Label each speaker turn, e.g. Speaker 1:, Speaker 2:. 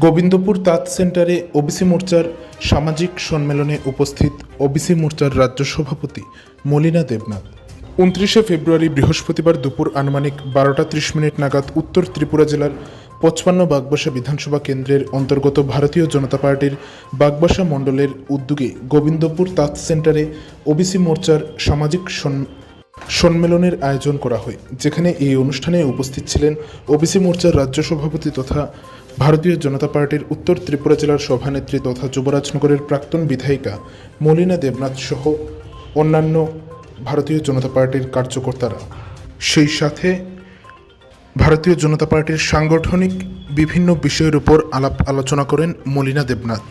Speaker 1: গোবিন্দপুর তাঁত সেন্টারে ওবিসি মোর্চার সামাজিক সম্মেলনে উপস্থিত ওবিসি মোর্চার রাজ্য সভাপতি মলিনা দেবনাথ। উনত্রিশে ফেব্রুয়ারি বৃহস্পতিবার দুপুর আনুমানিক বারোটা ত্রিশ মিনিট নাগাদ উত্তর ত্রিপুরা জেলার পঁচপান্ন বাগবাসা বিধানসভা কেন্দ্রের অন্তর্গত ভারতীয় জনতা পার্টির বাগবাসা মণ্ডলের উদ্যোগে গোবিন্দপুর তাঁত সেন্টারে ওবিসি মোর্চার সামাজিক সম্মেলনের আয়োজন করা হয়, যেখানে এই অনুষ্ঠানে উপস্থিত ছিলেন ওবিসি মোর্চার রাজ্য সভাপতি তথা ভারতীয় জনতা পার্টির উত্তর ত্রিপুরা জেলার সভানেত্রী তথা যুবরাজনগরের প্রাক্তন বিধায়িকা মলিনা দেবনাথ সহ অন্যান্য ভারতীয় জনতা পার্টির কার্যকর্তারা। সেই সাথে ভারতীয় জনতা পার্টির সাংগঠনিক বিভিন্ন বিষয়ের উপর আলাপ আলোচনা করেন মলিনা দেবনাথ।